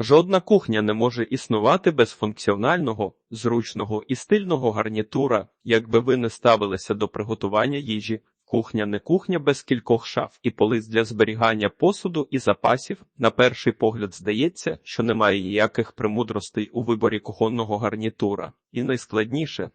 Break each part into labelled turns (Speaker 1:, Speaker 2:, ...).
Speaker 1: Жодна кухня не може існувати без функціонального, зручного і стильного гарнітура, якби ви не ставилися до приготування їжі. Кухня не кухня без кількох шаф і полиць для зберігання посуду і запасів. На перший погляд здається, що немає ніяких премудростей у виборі кухонного гарнітура, і найскладніше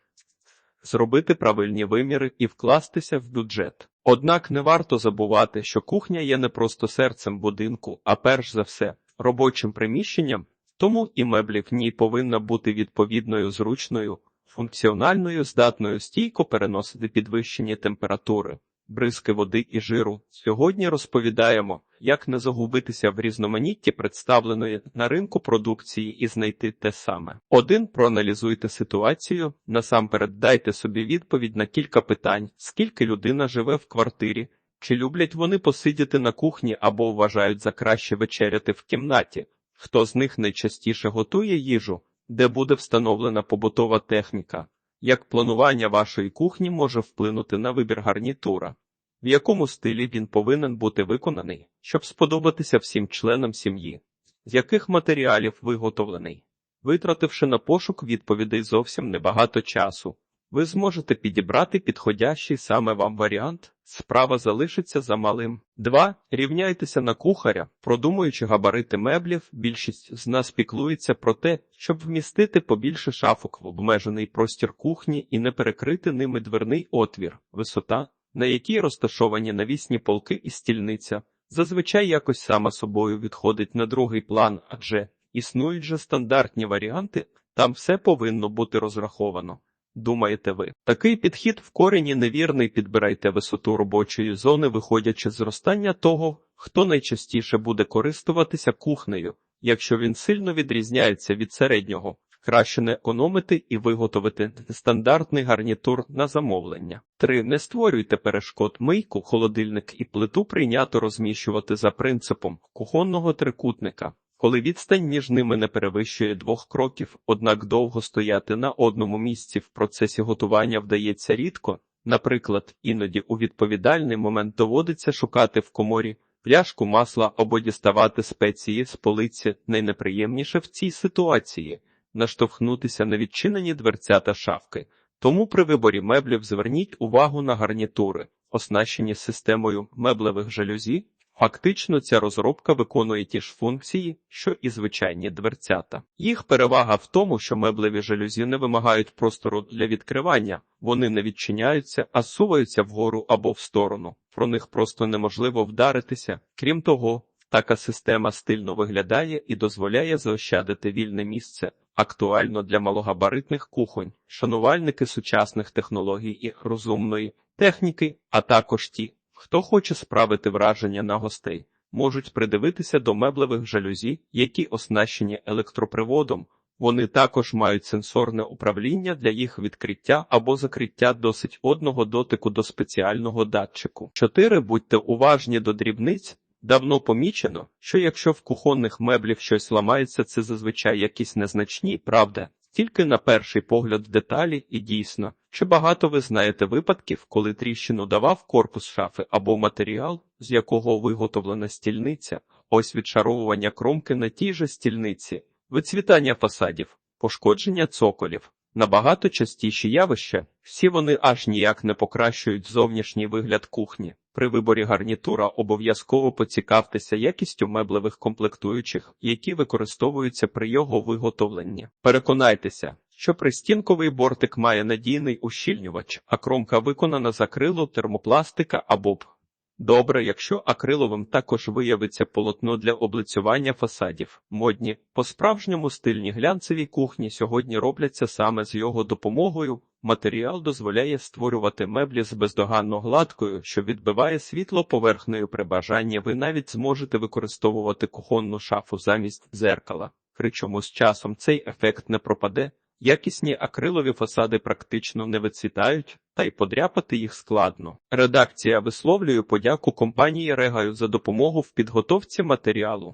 Speaker 1: зробити правильні виміри і вкластися в бюджет. Однак не варто забувати, що кухня є не просто серцем будинку, а перш за все робочим приміщенням, тому і меблі в ній повинна бути відповідною зручною, функціональною, здатною стійко переносити підвищені температури, бризки води і жиру. Сьогодні розповідаємо, як не загубитися в різноманітті представленої на ринку продукції і знайти те саме. Один проаналізуйте ситуацію, насамперед дайте собі відповідь на кілька питань: скільки людина живе в квартирі. Чи люблять вони посидіти на кухні або вважають за краще вечеряти в кімнаті? Хто з них найчастіше готує їжу, де буде встановлена побутова техніка? Як планування вашої кухні може вплинути на вибір гарнітура? В якому стилі він повинен бути виконаний, щоб сподобатися всім членам сім'ї? З яких матеріалів виготовлений? Витративши на пошук відповідей зовсім небагато часу, ви зможете підібрати підходящий саме вам варіант. Справа залишиться за малим. 2. Рівняйтеся на кухаря, продумуючи габарити меблів. Більшість з нас піклується про те, щоб вмістити побільше шафок в обмежений простір кухні і не перекрити ними дверний отвір, висота, на якій розташовані навісні полки і стільниця, зазвичай якось сама собою відходить на другий план, адже існують же стандартні варіанти, там все повинно бути розраховано. Думаєте ви, такий підхід в корені невірний. Підбирайте висоту робочої зони, виходячи з зростання того, хто найчастіше буде користуватися кухнею, якщо він сильно відрізняється від середнього. Краще не економити і виготовити стандартний гарнітур на замовлення. 3. Не створюйте перешкод мийку, холодильник і плиту прийнято розміщувати за принципом кухонного трикутника коли відстань між ними не перевищує двох кроків, однак довго стояти на одному місці в процесі готування вдається рідко. Наприклад, іноді у відповідальний момент доводиться шукати в коморі пляшку масла або діставати спеції з полиці. Найнеприємніше в цій ситуації наштовхнутися на відчинені дверця та шафки. Тому при виборі меблів зверніть увагу на гарнітури, оснащені системою меблевих жалюзі, Фактично, ця розробка виконує ті ж функції, що і звичайні дверцята. Їх перевага в тому, що меблеві жалюзі не вимагають простору для відкривання, вони не відчиняються, а суваються вгору або в сторону. Про них просто неможливо вдаритися. Крім того, така система стильно виглядає і дозволяє заощадити вільне місце. Актуально для малогабаритних кухонь, шанувальники сучасних технологій і розумної техніки, а також ті, Хто хоче справити враження на гостей, можуть придивитися до меблевих жалюзі, які оснащені електроприводом. Вони також мають сенсорне управління для їх відкриття або закриття досить одного дотику до спеціального датчику. 4. Будьте уважні до дрібниць. Давно помічено, що якщо в кухонних меблів щось ламається, це зазвичай якісь незначні, правда, тільки на перший погляд деталі і дійсно, чи багато ви знаєте випадків, коли тріщину давав корпус шафи або матеріал, з якого виготовлена стільниця, ось відшаровування кромки на тій же стільниці, вицвітання фасадів, пошкодження цоколів. Набагато частіші явища, всі вони аж ніяк не покращують зовнішній вигляд кухні. При виборі гарнітура обов'язково поцікавтеся якістю меблевих комплектуючих, які використовуються при його виготовленні. Переконайтеся, що пристінковий бортик має надійний ущільнювач, а кромка виконана з акрилу, термопластика або б. Добре, якщо акриловим також виявиться полотно для облицювання фасадів. Модні, по-справжньому стильні глянцеві кухні сьогодні робляться саме з його допомогою. Матеріал дозволяє створювати меблі з бездоганно гладкою, що відбиває світло поверхнею при бажанні. Ви навіть зможете використовувати кухонну шафу замість дзеркала. Причому з часом цей ефект не пропаде. Якісні акрилові фасади практично не вицвітають, та й подряпати їх складно. Редакція висловлює подяку компанії Регаю за допомогу в підготовці матеріалу.